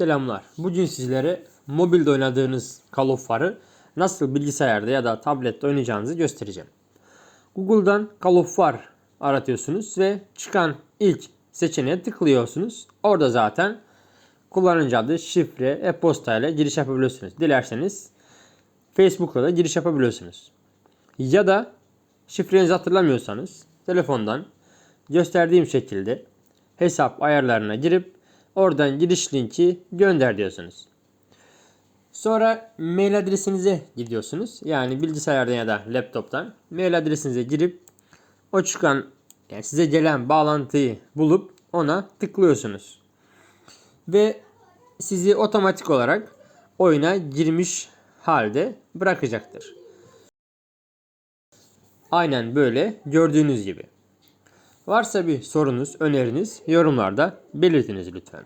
Selamlar. Bugün sizlere mobilde oynadığınız Call of War'ı nasıl bilgisayarda ya da tablette oynayacağınızı göstereceğim. Google'dan Call of War aratıyorsunuz ve çıkan ilk seçeneğe tıklıyorsunuz. Orada zaten kullanıcı adı, şifre, e-posta ile giriş yapabiliyorsunuz. Dilerseniz Facebook'la da giriş yapabiliyorsunuz. Ya da şifrenizi hatırlamıyorsanız telefondan gösterdiğim şekilde hesap ayarlarına girip oradan giriş linki gönder diyorsunuz. Sonra mail adresinize gidiyorsunuz. Yani bilgisayardan ya da laptoptan mail adresinize girip o çıkan yani size gelen bağlantıyı bulup ona tıklıyorsunuz. Ve sizi otomatik olarak oyuna girmiş halde bırakacaktır. Aynen böyle gördüğünüz gibi. Varsa bir sorunuz, öneriniz yorumlarda belirtiniz lütfen.